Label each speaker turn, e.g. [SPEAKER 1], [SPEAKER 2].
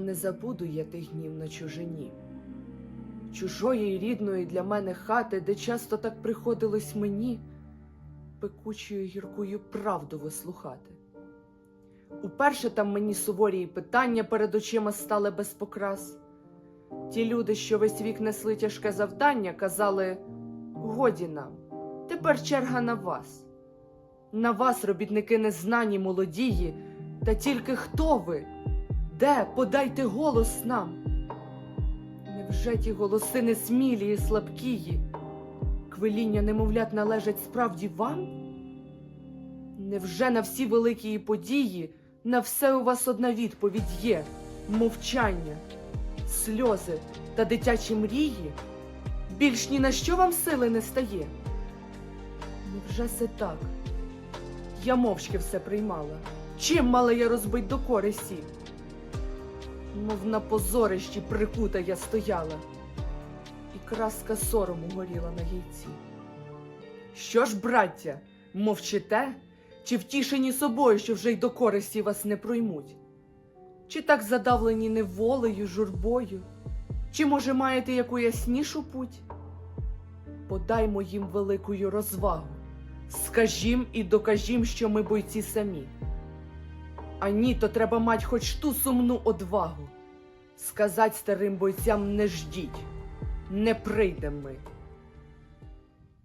[SPEAKER 1] не забуду я тих днів на чужині, чужої й рідної для мене хати, де часто так приходилось мені пекучою гіркою правду вислухати. Уперше там мені суворі питання перед очима стали без покрас. Ті люди, що весь вік несли тяжке завдання, казали годі нам, тепер черга на вас. На вас, робітники незнані, молодії, та тільки хто ви? Де подайте голос нам? Невже ті голоси несмілі і слабкії? Квиління немовлят належать справді вам? Невже на всі великі події, на все у вас одна відповідь є мовчання, сльози та дитячі мрії? Більш ні на що вам сили не стає? Невже це так? Я мовчки все приймала. Чим мала я розбить до користі? Мов на позорищі прикута я стояла, і краска сорому горіла на гійці. Що ж, браття, мовчите, чи втішені собою, що вже й до користі вас не проймуть? Чи так задавлені неволею, журбою? Чи, може, маєте яку яснішу путь? Подаймо їм великою розвагу, скажім і докажім, що ми бойці самі. А ні, то треба мать хоч ту сумну одвагу. Сказать старим бойцям не ждіть, не прийдемо ми.